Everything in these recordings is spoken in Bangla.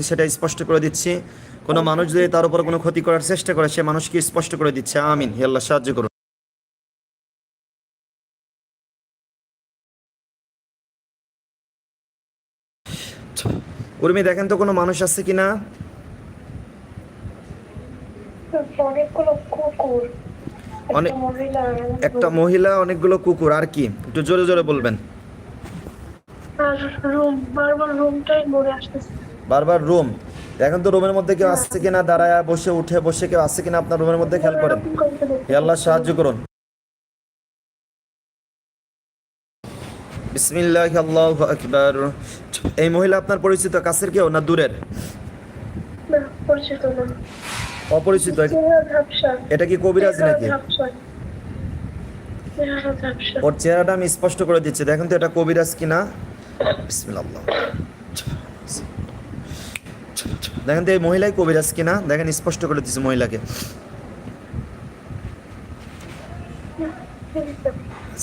সেটা স্পষ্ট করে দিচ্ছি। কোনো মানুষ যদি তার উপর কোনো ক্ষতি করার চেষ্টা করে সে মানুষকে স্পষ্ট করে দিচ্ছে। আমিন। হে আল্লাহ সাহায্য করুন। উর্মি দেখেন তো কোনো মানুষ আছে কিনা? অনেক- একটা মহিলা অনেকগুলো কুকুর। আর কি? একটু জোরে জোরে বলবেন। আর রুম বারবার রুমটাই ঘুরে আসতেছে। বারবার রুম। এখন তো রুমের মধ্যে কেউ আসছে কিনা দাঁড়ায় বসে উঠে বসে কেউ আসছে কিনা আপনার রুমের মধ্যে খেয়াল করেন। হে আল্লাহ সাহায্য করুন। বিসমিল্লাহ আল্লাহ আকবার। এই মহিলা আপনার পরিচিত কাছের কেউ না দূরের? অপরিচিত। এটা কি কবিরাজ নাকি? ওর চেহারাটা আমি স্পষ্ট করে দিচ্ছি। দেখেন তো এটা কবিরাজ কিনা? বিসমিল্লাহ। দেখেন তো এই মহিলাই কবিরাজ কিনা? দেখেন স্পষ্ট করে দিচ্ছে মহিলাকে।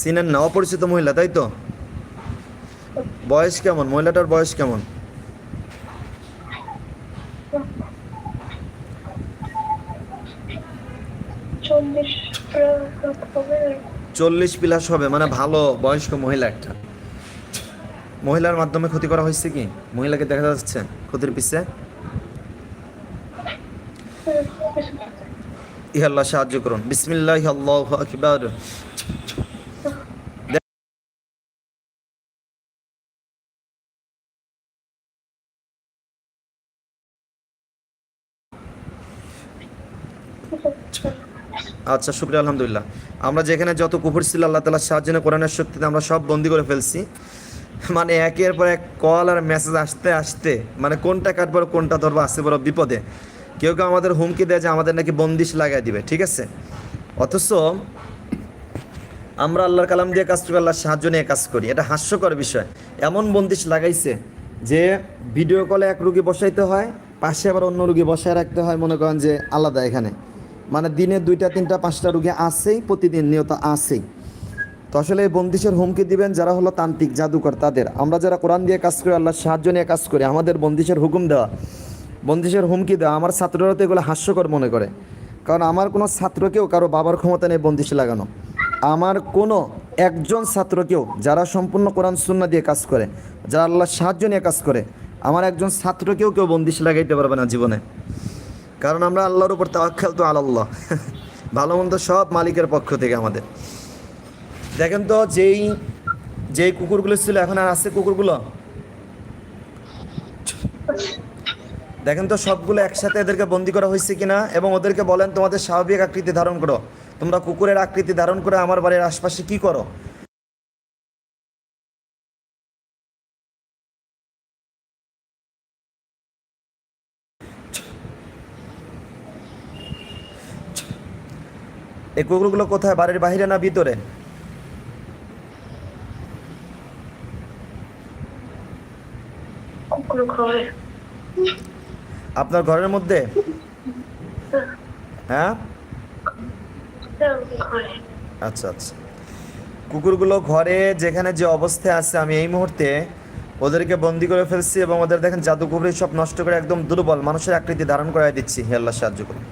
চিনেন না অপরিচিত মহিলা তাই তো? বয়স কেমন? মহিলাটার বয়স কেমন? চল্লিশ প্লাস হবে মানে ভালো বয়স্ক মহিলা একটা। মহিলার মাধ্যমে ক্ষতি করা হয়েছে কি? মহিলাকে দেখা যাচ্ছে ক্ষতির পিছে? ইহ আল্লাহ সাহায্য করুন। বিসমিল্লাহ আল্লাহ আকবার। আচ্ছা শুক্রিয়া, আলহামদুলিল্লাহ। আমরা যেখানে যত কুকুর ছিল, আল্লাহ তালা সাহায্য কোরআনের শক্তিতে আমরা সব বন্দি করে ফেলছি। মানে একের পর এক কল আর মেসেজ আসতে আসতে মানে কোনটা কাটবো কোনটা ধরবো আসতে বড় বিপদে। কেউ কেউ আমাদের হুমকি দেয় যে আমাদের নাকি বন্দিশ লাগাই দিবে, ঠিক আছে? অথচ আমরা আল্লাহর কালাম দিয়ে কাজ করি, আল্লাহর সাহায্য নিয়ে কাজ করি। এটা হাস্যকর বিষয়। এমন বন্দিশ লাগাইছে যে ভিডিও কলে এক রুগী বসাইতে হয়, পাশে আবার অন্য রুগী বসায় রাখতে হয়, মনে করেন যে আলাদা এখানে। মানে দিনে দুইটা, তিনটা, পাঁচটা রুগী আসেই প্রতিদিন নিয়ত আসেই তো আসলে এই বন্দিশের হুমকি দিবেন যারা হলো তান্ত্রিক জাদুকর তাদের। আমরা যারা কোরআন দিয়ে কাজ করি, আল্লাহর সাহায্য নিয়ে কাজ করি, আমাদের বন্দিশের হুকুম দেওয়া, বন্দিশের হুমকি দেওয়া আমার ছাত্ররা তো এগুলো হাস্যকর মনে করে। কারণ আমার কোনো ছাত্রকেও কারও বাবার ক্ষমতা নেই বন্দিশ লাগানো। আমার কোনো একজন ছাত্রকেও যারা সম্পূর্ণ কোরআন সুন্না দিয়ে কাজ করে, যারা আল্লাহর সাহায্য নিয়ে কাজ করে, আমার একজন ছাত্রকেও কেউ বন্দিশ লাগাইতে পারবে না জীবনে। কারণ আমরা আল্লাহর উপর তাওয়াক্কাল তো আল্লাহ ভালো মন্দ সব মালিকের পক্ষ থেকে আমাদের। দেখেন তো যেই যেই কুকুরগুলো ছিল, এখন আর আছে কুকুরগুলো? দেখেন তো সবগুলো একসাথে এদেরকে বন্দি করা হয়েছে কিনা? এবং ওদেরকে বলেন, তোমাদের স্বাভাবিক আকৃতি ধারণ করো। তোমরা কুকুরের আকৃতি ধারণ করে আমার বাড়ির আশপাশে কি করো? এই কুকুরগুলো কোথায়? বাড়ির বাইরে না ভিতরে কুকুর ঘরে আপনার ঘরের মধ্যে? হ্যাঁ? আচ্ছা আচ্ছা। কুকুরগুলো ঘরে যেখানে যে অবস্থায় আছে আমি এই মুহূর্তে ওদেরকে বন্দি করে ফেলছি এবং ওদের দেখেন জাদুকুবরি সব নষ্ট করে একদম দুর্বল মানুষের আকৃতি ধারণ করাই দিচ্ছি। হে আল্লাহ সাহায্য করুন।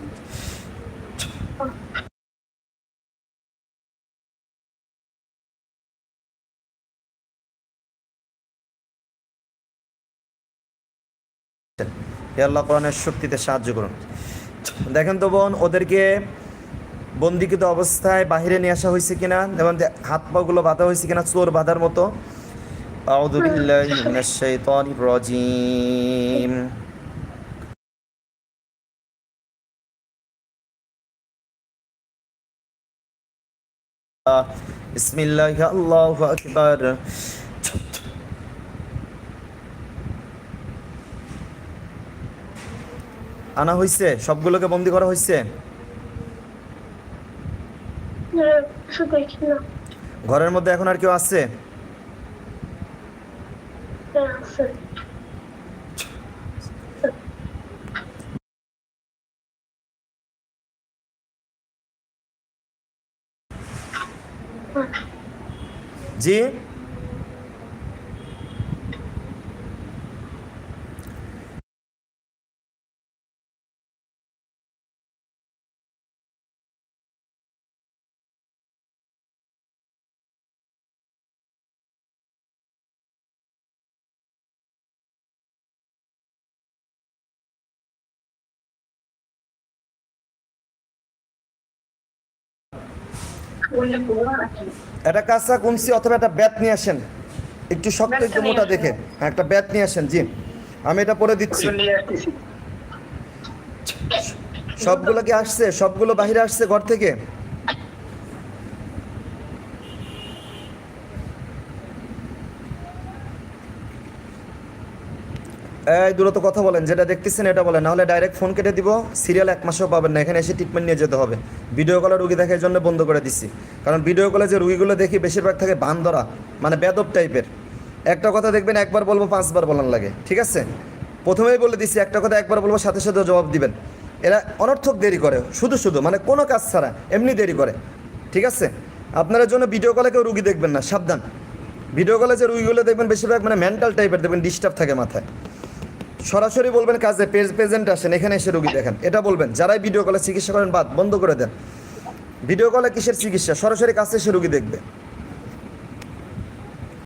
হে আল্লাহ কোরআনের শক্তিতে সাহায্য করুন। দেখেন তো বোন, ওদেরকে বন্দিকৃত অবস্থায় বাহিরে নিয়ে আসা হয়েছে কিনা যেমন হাত পাগুলো বাঁধা হয়েছে কিনা, চোর বাঁধার মতো। রাজিম। বিসমিল্লাহি আল্লাহু আকবার। আনা হয়েছে সবগুলোকে বন্দি করা হয়েছে ঘরের মধ্যে এখন আর কেউ আছে। জি? একটা কাঁচা কুমসি অথবা একটা ব্যাথ নিয়ে আসেন। একটু শক্ত একটু মোটা দেখে। হ্যাঁ একটা ব্যাথ নিয়ে আসেন জি। আমি এটা পরে দিচ্ছি। সবগুলো কি আসছে? সবগুলো বাইরে আসছে ঘর থেকে? এই দূরত কথা বলেন, যেটা দেখতেছেন এটা বলেন, নাহলে ডাইরেক্ট ফোন কেটে দিব সিরিয়াল এক মাসও পাবেন না, এখানে এসে ট্রিটমেন্ট নিয়ে যেতে হবে। ভিডিও কলে রুগী দেখার জন্য বন্ধ করে দিচ্ছি কারণ ভিডিও কলে যে রুগীগুলো দেখি, বেশিরভাগ থাকে বান্দরা মানে বেদব টাইপের। একটা কথা দেখবেন, একবার বলব, পাঁচবার বলার লাগে, ঠিক আছে? প্রথমেই বলে দিচ্ছি একটা কথা একবার বলব, সাথে সাথে জবাব দিবেন। এরা অনর্থক দেরি করে, শুধু শুধু মানে কোনো কাজ ছাড়া, এমনি দেরি করে, ঠিক আছে? আপনার জন্য ভিডিও কলে কেউ রুগী দেখবেন না, সাবধান। ভিডিও কলে যে রুগীগুলো দেখবেন, বেশিরভাগ মানে মেন্টাল টাইপের দেখবেন ডিস্টার্ব থাকে মাথায়। সরাসরি বলবেন কাজে প্রেজেন্ট আসেন, এখানে এসে রুগী দেখেন। এটা বলবেন, যারাই ভিডিও কলে চিকিৎসা করেন বাদ, বন্ধ করে দেন। ভিডিও কলে কিসের চিকিৎসা? সরাসরি কাছে এসে রুগী দেখবে।